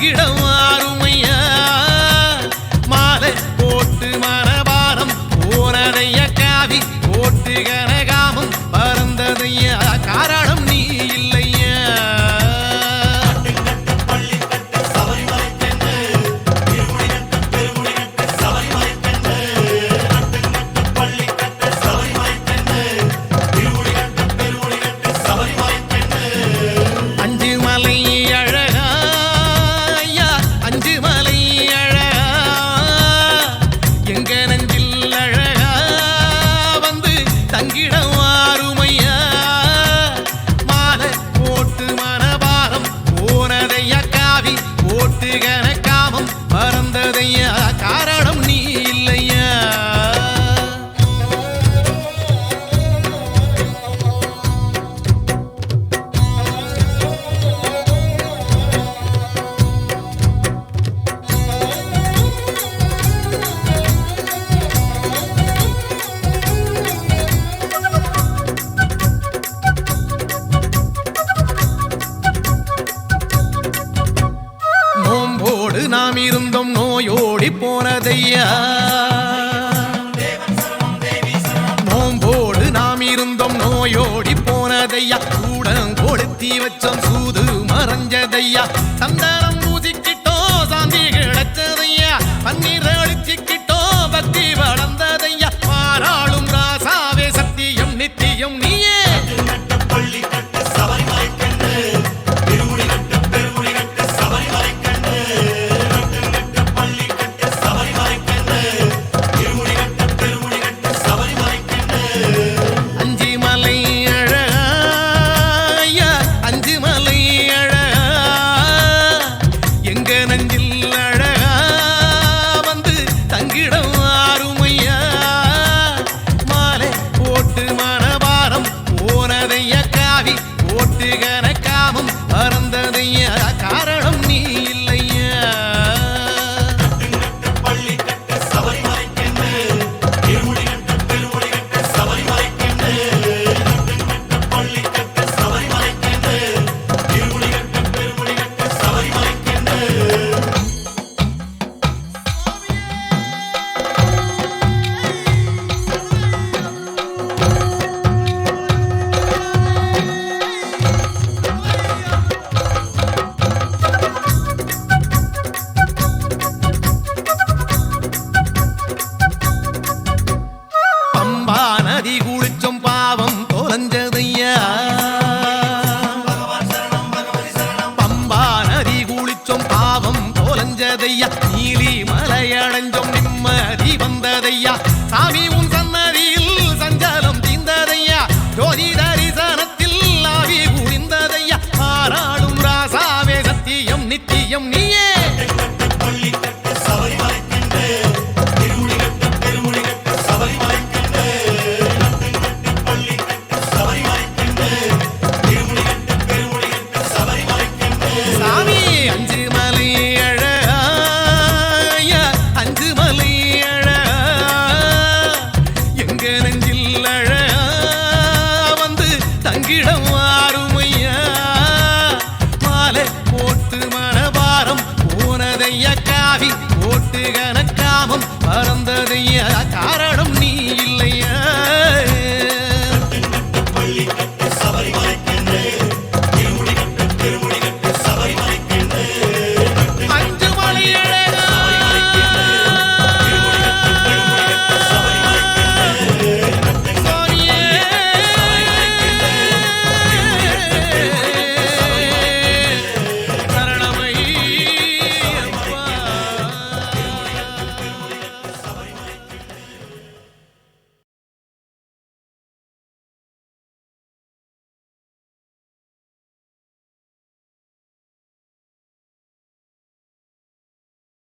மாங்கிடம் ஆறுமையா மாலை போட்டு மனபாரம் போனதைய காவி போட்டு கனகாமம் பறந்ததையா? காரா இருந்தும் நோயோடி போனதையா? நோம்போடு நாம் இருந்தும் நோயோடி போனதையா? கூட கொடுத்தி வச்சோம் சூது மறைஞ்சதையா? சந்தன அறந்ததைய நீலி மலையடைந்தோம் நிம்மதி வந்ததையா? சாமி உன் சன்னதியில் சஞ்சலம் தீந்ததையா ஜோதித